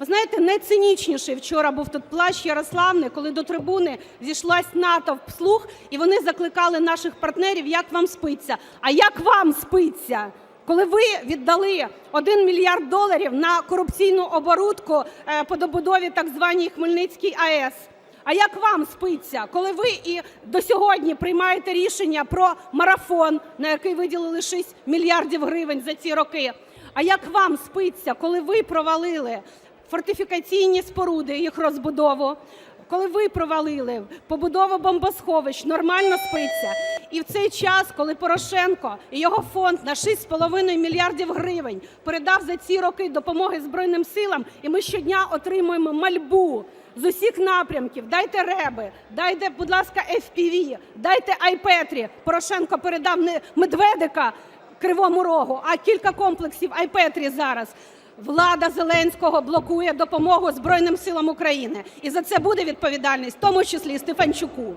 Ви знаєте, найцинічніший вчора був тут плащ Ярославни, коли до трибуни зійшлась натовп слуг, і вони закликали наших партнерів, як вам спиться. А як вам спиться? Коли ви віддали 1 мільярд доларів на корупційну оборудку е, по добудові так званій Хмельницькій АЕС? А як вам спиться, коли ви і до сьогодні приймаєте рішення про марафон, на який виділили 6 мільярдів гривень за ці роки? А як вам спиться, коли ви провалили фортифікаційні споруди, їх розбудову? Коли ви провалили побудову бомбосховищ, нормально спиться. І в цей час, коли Порошенко і його фонд на 6,5 мільярдів гривень передав за ці роки допомоги Збройним силам, і ми щодня отримуємо мальбу з усіх напрямків. Дайте реби, дайте, будь ласка, FPV, дайте Айпетрі. Порошенко передав не Медведика Кривому Рогу, а кілька комплексів Айпетрі зараз. Влада Зеленського блокує допомогу Збройним силам України. І за це буде відповідальність, в тому числі і Стефанчуку.